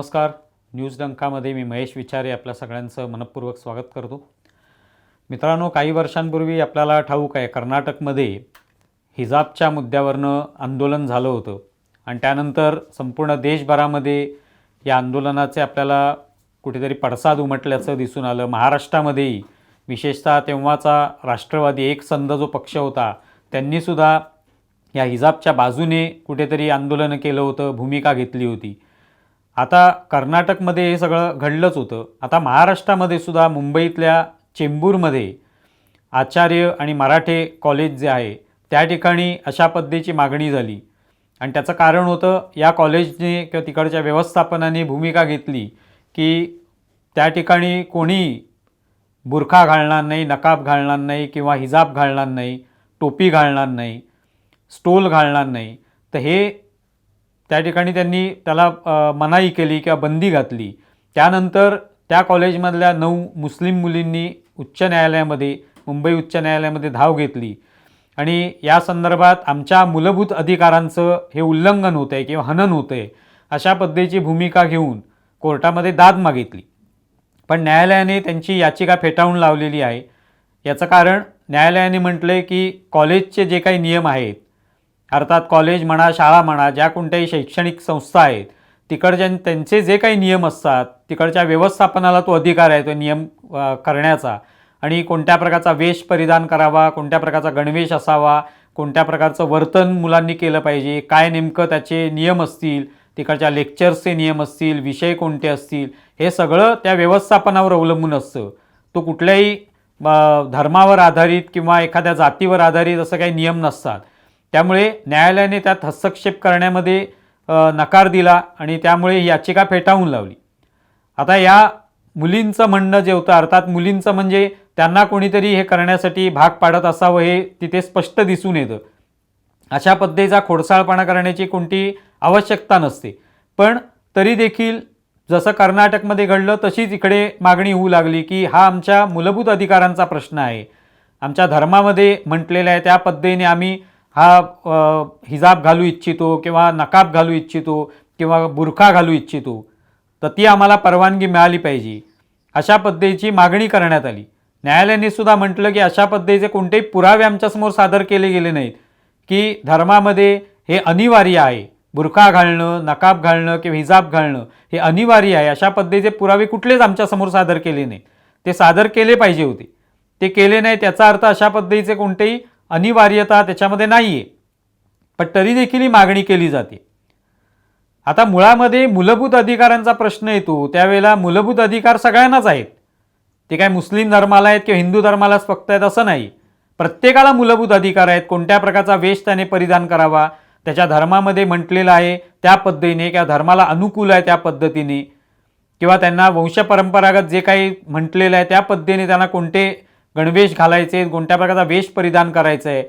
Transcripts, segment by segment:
नमस्कार. न्यूज डंकामध्ये मी महेश विचारे आपल्या सगळ्यांचं मनपूर्वक स्वागत करतो. मित्रांनो काही वर्षांपूर्वी आपल्याला ठाऊक आहे कर्नाटकमध्ये हिजाबच्या मुद्द्यावरनं आंदोलन झालं होतं. आणि त्यानंतर संपूर्ण देशभरामध्ये या आंदोलनाचे आपल्याला कुठेतरी पडसाद उमटल्याचं दिसून आलं. महाराष्ट्रामध्येही विशेषतः तेव्हाचा राष्ट्रवादी एक संघ जो पक्ष होता त्यांनीसुद्धा या हिजाबच्या बाजूने कुठेतरी आंदोलनं केलं होतं भूमिका घेतली होती. आता कर्नाटकमध्ये हे सगळं घडलंच होतं. आता महाराष्ट्रामध्ये सुद्धा मुंबईतल्या चेंबूरमध्ये आचार्य आणि मराठे कॉलेज जे आहे त्या ठिकाणी अशा पद्धतीची मागणी झाली. आणि त्याचं कारण होतं या कॉलेजने किंवा तिकडच्या व्यवस्थापनाने भूमिका घेतली की त्या ठिकाणी कोणी बुरखा घालणार नाही नकाब घालणार नाही किंवा हिजाब घालणार नाही टोपी घालणार नाही स्टोल घालणार नाही. तर हे त्या ठिकाणी त्यांनी त्याला मनाई केली किंवा बंदी घातली. त्यानंतर त्या कॉलेजमधल्या नऊ मुस्लिम मुलींनी उच्च न्यायालयामध्ये मुंबई उच्च न्यायालयामध्ये धाव घेतली. आणि या संदर्भात आमच्या मूलभूत अधिकारांचं हे उल्लंघन होतं आहे किंवा हनन होतं आहे अशा पद्धतीची भूमिका घेऊन कोर्टामध्ये दाद मागितली. पण न्यायालयाने त्यांची याचिका फेटाळून लावलेली आहे. याचं कारण न्यायालयाने म्हटलं आहे की कॉलेजचे जे काही नियम आहेत अर्थात कॉलेज म्हणा शाळा म्हणा ज्या कोणत्याही शैक्षणिक संस्था आहेत तिकडच्या त्यांचे जे काही नियम असतात तिकडच्या व्यवस्थापनाला तो अधिकार आहे तो नियम करण्याचा. आणि कोणत्या प्रकारचा वेश परिधान करावा कोणत्या प्रकारचा गणवेश असावा कोणत्या प्रकारचं वर्तन मुलांनी केलं पाहिजे काय नेमकं त्याचे नियम असतील तिकडच्या लेक्चर्सचे नियम असतील विषय कोणते असतील हे सगळं त्या व्यवस्थापनावर अवलंबून असतं. तो कुठल्याही धर्मावर आधारित किंवा एखाद्या जातीवर आधारित असं काही नियम नसतात. त्यामुळे न्यायालयाने त्यात हस्तक्षेप करण्यामध्ये नकार दिला आणि त्यामुळे ही याचिका फेटाळून लावली. आता या मुलींचं म्हणणं जे होतं अर्थात मुलींचं म्हणजे त्यांना कोणीतरी हे करण्यासाठी भाग पाडत असावं हे तिथे स्पष्ट दिसून येतं. अशा पद्धतीचा खोडसाळपणा करण्याची कोणती आवश्यकता नसते. पण तरी देखील जसं कर्नाटकमध्ये घडलं तशीच इकडे मागणी होऊ लागली की हा आमच्या मूलभूत अधिकारांचा प्रश्न आहे. आमच्या धर्मामध्ये म्हटलेलं आहे त्या पद्धतीने आम्ही हा हिजाब घालू इच्छितो किंवा नकाब घालू इच्छितो किंवा बुरखा घालू इच्छितो तर ती आम्हाला परवानगी मिळाली पाहिजे. अशा पद्धतीची मागणी करण्यात आली. न्यायालयाने सुद्धा म्हटलं की अशा पद्धतीचे कोणतेही पुरावे आमच्यासमोर सादर केले गेले नाहीत की धर्मामध्ये हे अनिवार्य आहे. बुरखा घालणं नकाब घालणं किंवा हिजाब घालणं हे अनिवार्य आहे. अशा पद्धतीचे पुरावे कुठलेच आमच्यासमोर सादर केले नाही ते सादर केले पाहिजे होते. ते केले नाही त्याचा अर्थ अशा पद्धतीचे कोणतेही अनिवार्यता त्याच्यामध्ये नाही आहे पण तरी देखील ही मागणी केली जाते. आता मुळामध्ये मूलभूत अधिकारांचा प्रश्न येतो त्यावेळेला मूलभूत अधिकार सगळ्यांनाच आहेत. ते काय मुस्लिम धर्माला आहेत किंवा हिंदू धर्मालाच फक्त आहेत असं नाही. प्रत्येकाला मूलभूत अधिकार आहेत कोणत्या प्रकारचा वेश त्याने परिधान करावा त्याच्या धर्मामध्ये म्हटलेलं आहे त्या पद्धतीने किंवा धर्माला अनुकूल आहे त्या पद्धतीने. किंवा त्यांना वंशपरंपरागत जे काही म्हटलेलं आहे त्या पद्धतीने त्यांना कोणते गणवेश घालायचे कोणत्या प्रकारचा वेश परिधान करायचं आहे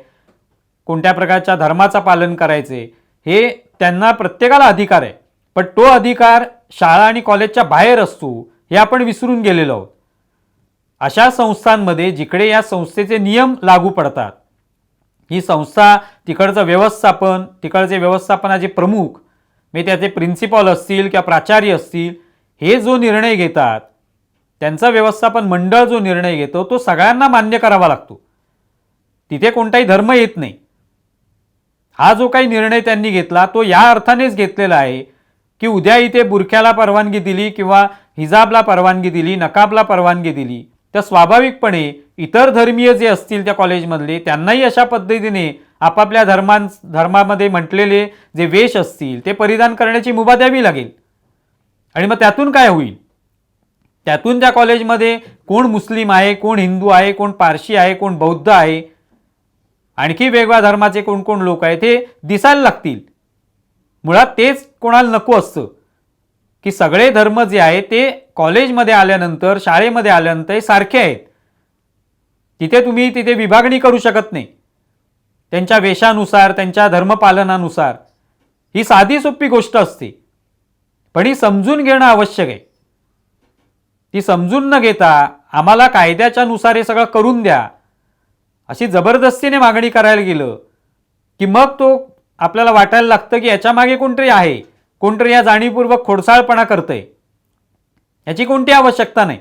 कोणत्या प्रकारच्या धर्माचं पालन करायचे हे त्यांना प्रत्येकाला अधिकार आहे. पण तो अधिकार शाळा आणि कॉलेजच्या बाहेर असतो हे आपण विसरून गेलेलो आहोत. अशा संस्थांमध्ये जिकडे या संस्थेचे नियम लागू पडतात ही संस्था तिकडचं व्यवस्थापन तिकडचे व्यवस्थापनाचे प्रमुख म्हणजे त्याचे प्रिन्सिपॉल असतील किंवा प्राचार्य असतील हे जो निर्णय घेतात त्यांचा व्यवस्थापन मंडळ जो निर्णय घेतो तो सगळ्यांना मान्य करावा लागतो. तिथे कोणताही धर्म येत नाही. हा जो काही निर्णय त्यांनी घेतला तो या अर्थानेच घेतलेला आहे की उद्या इथे बुरख्याला परवानगी दिली किंवा हिजाबला परवानगी दिली नकाबला परवानगी दिली तर स्वाभाविकपणे इतर धर्मीय जे असतील त्या कॉलेजमधले त्यांनाही अशा पद्धतीने आपापल्या धर्मां धर्मामध्ये म्हटलेले जे वेश असतील ते परिधान करण्याची मुभा द्यावी लागेल. आणि मग त्यातून काय होईल? त्यातून त्या कॉलेजमध्ये कोण मुस्लिम आहे कोण हिंदू आहे कोण पारशी आहे कोण बौद्ध आहे आणखी वेगळ्या धर्माचे कोण कोण लोक आहेत हे दिसायला लागतील. मुळात तेच कोणाला नको असतं. की सगळे धर्म जे आहे ते कॉलेजमध्ये आल्यानंतर शाळेमध्ये आल्यानंतर हे सारखे आहेत. तिथे तुम्ही तिथे विभागणी करू शकत नाही. त्यांच्या वेशानुसार त्यांच्या धर्मपालनानुसार ही साधी सोपी गोष्ट असते. पण ही समजून घेणं आवश्यक आहे. ती समजून न घेता आम्हाला कायद्याच्या नुसार हे सगळं करून द्या. अशी जबरदस्तीने मागणी करायला गेलं की मग तो आपल्याला वाटायला लागतं की याच्या मागे कोणतरी आहे कोणतरी या जाणीवपूर्वक खोडसाळपणा करतंय. याची कोणती आवश्यकता नाही.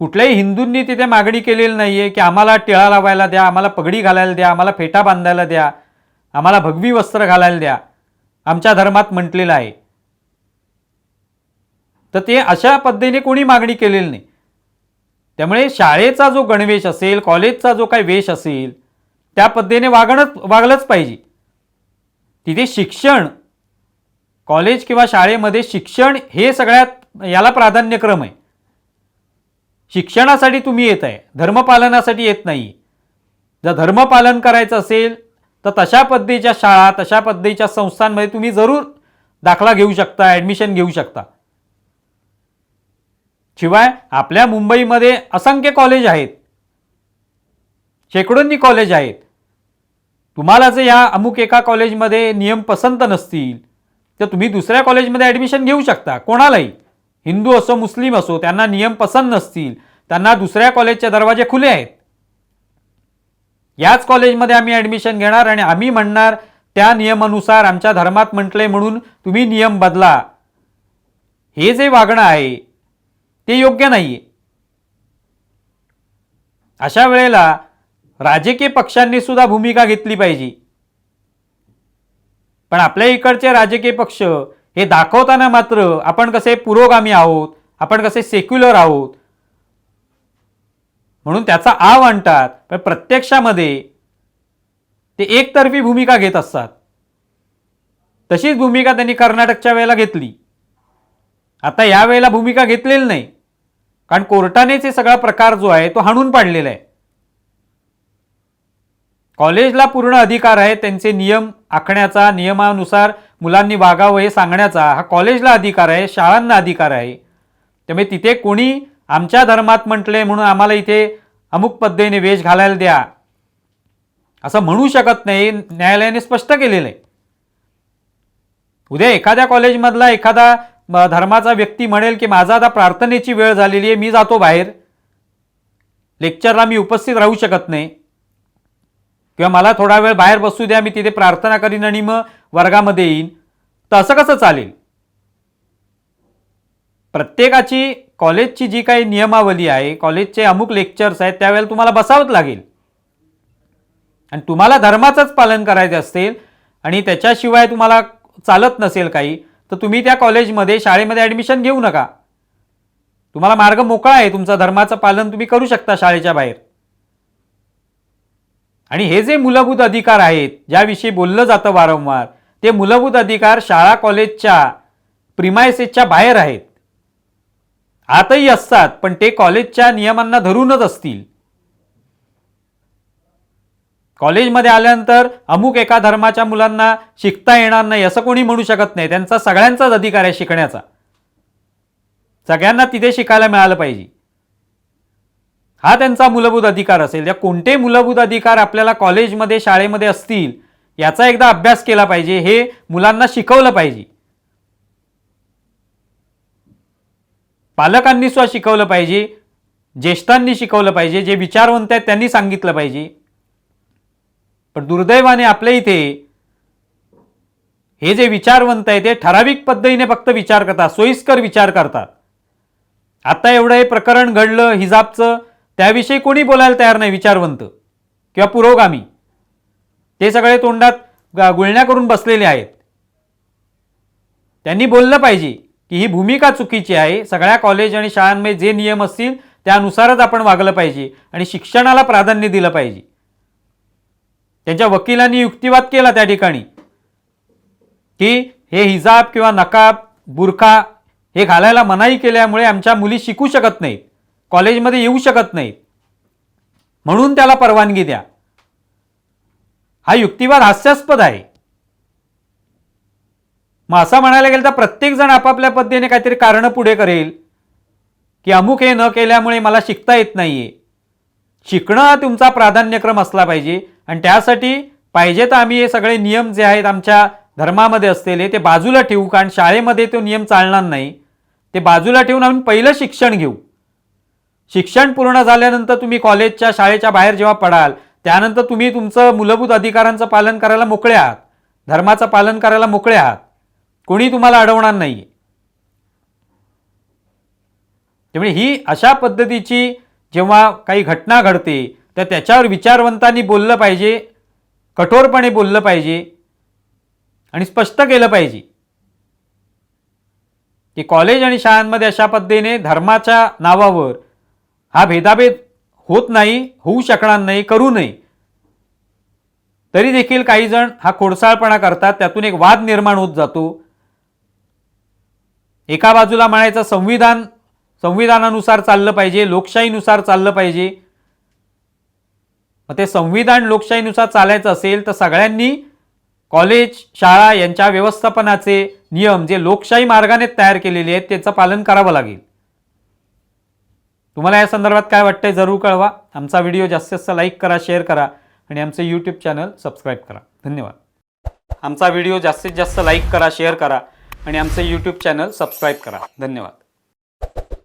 कुठल्याही हिंदूंनी तिथे मागणी केलेली नाही आहे की आम्हाला टिळा लावायला द्या आम्हाला पगडी घालायला द्या आम्हाला फेटा बांधायला द्या आम्हाला भगवी वस्त्र घालायला द्या. आमच्या धर्मात म्हटलेलं आहे. तर ते अशा पद्धतीने कोणी मागणी केलेली नाही. त्यामुळे शाळेचा जो गणवेश असेल कॉलेजचा जो काही वेश असेल त्या पद्धतीने वागणं वागलंच पाहिजे. तिथे शिक्षण कॉलेज किंवा शाळेमध्ये शिक्षण हे सगळ्यात याला प्राधान्यक्रम आहे. शिक्षणासाठी तुम्ही येत आहे धर्मपालनासाठी येत नाही. जर धर्मपालन करायचं असेल तर तशा पद्धतीच्या शाळा तशा पद्धतीच्या संस्थांमध्ये तुम्ही जरूर दाखला घेऊ शकता ॲडमिशन घेऊ शकता. शिवाय आपल्या मुंबईमध्ये असंख्य कॉलेज आहेत. शेकडोंनी कॉलेज आहेत. तुम्हाला जर या अमुक एका कॉलेजमध्ये नियम पसंत नसतील तर तुम्ही दुसऱ्या कॉलेजमध्ये ॲडमिशन घेऊ शकता. कोणालाही. हिंदू असो मुस्लिम असो त्यांना नियम पसंत नसतील. त्यांना दुसऱ्या कॉलेजचे दरवाजे खुले आहेत. याच कॉलेजमध्ये आम्ही ॲडमिशन घेणार आणि आम्ही म्हणणार त्या नियमानुसार आमच्या धर्मात म्हटले म्हणून तुम्ही नियम बदला. हे जे वागणं आहे ते योग्य नाही आहे अशा वेळेला राजकीय पक्षांनी सुद्धा भूमिका घेतली पाहिजे. पण आपल्या इकडचे राजकीय पक्ष हे दाखवताना मात्र आपण कसे पुरोगामी आहोत आपण कसे सेक्युलर आहोत म्हणून त्याचा आव आणतात पण प्रत्यक्षामध्ये ते एकतर्फी भूमिका घेत असतात. तशीच भूमिका त्यांनी कर्नाटकच्या वेळेला घेतली. आता या वेळेला भूमिका घेतलेली नाही. कारण कोर्टानेच हे सगळा प्रकार जो आहे तो हाणून पाडलेला आहे. कॉलेजला पूर्ण अधिकार आहे त्यांचे नियम आखण्याचा नियमानुसार मुलांनी वागावं हे सांगण्याचा हा कॉलेजला अधिकार आहे शाळांना अधिकार आहे. त्यामुळे तिथे कोणी आमच्या धर्मात म्हटले म्हणून आम्हाला इथे अमुक पद्धतीने वेश घालायला द्या. असं म्हणू शकत नाही न्यायालयाने स्पष्ट केलेलं आहे. उद्या एखाद्या कॉलेजमधला एखादा धर्माचा व्यक्ती म्हणेल की माझा आता प्रार्थनेची वेळ झालेली आहे मी जातो बाहेर. लेक्चरला मी उपस्थित राहू शकत नाही. किंवा मला थोडा वेळ बाहेर बसू द्या मी तिथे प्रार्थना करीन आणि मग वर्गामध्ये येईन. तर असं कसं चालेल? प्रत्येकाची कॉलेजची जी काही नियमावली आहे कॉलेजचे अमुक लेक्चर्स आहेत त्यावेळेला तुम्हाला बसावंच लागेल. आणि तुम्हाला धर्माचंच पालन करायचं असेल आणि त्याच्याशिवाय तुम्हाला चालत नसेल काही तर तुम्ही त्या कॉलेजमध्ये शाळेमध्ये ॲडमिशन घेऊ नका. तुम्हाला मार्ग मोकळा आहे तुमचा धर्माचं पालन तुम्ही करू शकता शाळेच्या बाहेर. आणि हे जे मूलभूत अधिकार आहेत ज्याविषयी बोललं जातं वारंवार ते मूलभूत अधिकार शाळा कॉलेजच्या प्रिमायसेसच्या बाहेर आहेत. आतही असतात पण ते कॉलेजच्या नियमांना धरूनच असतील. कॉलेजमध्ये आल्यानंतर अमुक एका धर्माच्या मुलांना शिकता येणार नाही असं कोणी म्हणू शकत नाही. त्यांचा सगळ्यांचाच अधिकार आहे शिकण्याचा. सगळ्यांना तिथे शिकायला मिळालं पाहिजे. हा त्यांचा मूलभूत अधिकार असेल. या कोणते मूलभूत अधिकार आपल्याला कॉलेजमध्ये शाळेमध्ये असतील याचा एकदा अभ्यास केला पाहिजे हे मुलांना शिकवलं पाहिजे. पालकांनी सुद्धा शिकवलं पाहिजे ज्येष्ठांनी शिकवलं पाहिजे जे विचारवंत आहेत त्यांनी सांगितलं पाहिजे. पण दुर्दैवाने आपल्या इथे हे जे विचारवंत आहे ते ठराविक पद्धतीने फक्त विचार करतात सोयीस्कर विचार करतात. आता एवढं हे प्रकरण घडलं हिजाबचं त्याविषयी कोणी बोलायला तयार नाही विचारवंत किंवा पुरोगामी. ते सगळे तोंडात गुळण्या करून बसलेले आहेत. त्यांनी बोललं पाहिजे की ही भूमिका चुकीची आहे सगळ्या कॉलेज आणि शाळांमध्ये जे नियम असतील त्यानुसारच आपण वागलं पाहिजे आणि शिक्षणाला प्राधान्य दिलं पाहिजे. त्यांच्या वकिलांनी युक्तिवाद केला त्या ठिकाणी. की हे हिजाब किंवा नकाब बुरखा हे घालायला मनाई केल्यामुळे आमच्या मुली शिकू शकत नाहीत. कॉलेजमध्ये येऊ शकत नाहीत. म्हणून त्याला परवानगी द्या. हा युक्तिवाद हास्यास्पद आहे. मग असं म्हणायला गेलं तर प्रत्येकजण आपापल्या पद्धतीने काहीतरी कारणं पुढे करेल. की अमुक हे न केल्यामुळे मला शिकता येत नाहीये. शिकणं हा तुमचा प्राधान्यक्रम असला पाहिजे. आणि त्यासाठी पाहिजे तर आम्ही हे सगळे नियम जे आहेत आमच्या धर्मामध्ये असलेले ते बाजूला ठेवू कारण शाळेमध्ये तो नियम चालणार नाही. ते बाजूला ठेवून आम्ही पहिलं शिक्षण घेऊ. शिक्षण पूर्ण झाल्यानंतर तुम्ही कॉलेजच्या शाळेच्या बाहेर जेव्हा पडाल त्यानंतर तुम्ही तुमचं मूलभूत अधिकारांचं पालन करायला मोकळे आहात. धर्माचं पालन करायला मोकळे आहात. कोणी तुम्हाला अडवणार नाही. त्यामुळे ही अशा पद्धतीची जेव्हा काही घटना घडते तर त्याच्यावर विचारवंतांनी बोललं पाहिजे कठोरपणे बोललं पाहिजे आणि स्पष्ट केलं पाहिजे की कॉलेज आणि शाळांमध्ये अशा पद्धतीने धर्माच्या नावावर हा भेदाभेद होत नाही होऊ शकणार नाही करू नये. तरी देखील काही जण हा खोडसाळपणा करतात त्यातून एक वाद निर्माण होत जातो. एका बाजूला म्हणायचं संविधान संविधानानुसार चाललं पाहिजे लोकशाहीनुसार चाललं पाहिजे. मग ते संविधान लोकशाहीनुसार चालायचं असेल तर सगळ्यांनी कॉलेज शाळा यांच्या व्यवस्थापनाचे नियम जे लोकशाही मार्गाने तयार केलेले आहेत त्याचं पालन करावं लागेल. तुम्हाला या संदर्भात काय वाटतंय जरूर कळवा. आमचा व्हिडिओ जास्तीत जास्त लाईक करा शेअर करा आणि आमचं यूट्यूब चॅनल सबस्क्राईब करा. धन्यवाद. आमचा व्हिडिओ जास्तीत जास्त लाईक करा शेअर करा आणि आमचं यूट्यूब चॅनल सबस्क्राईब करा. धन्यवाद.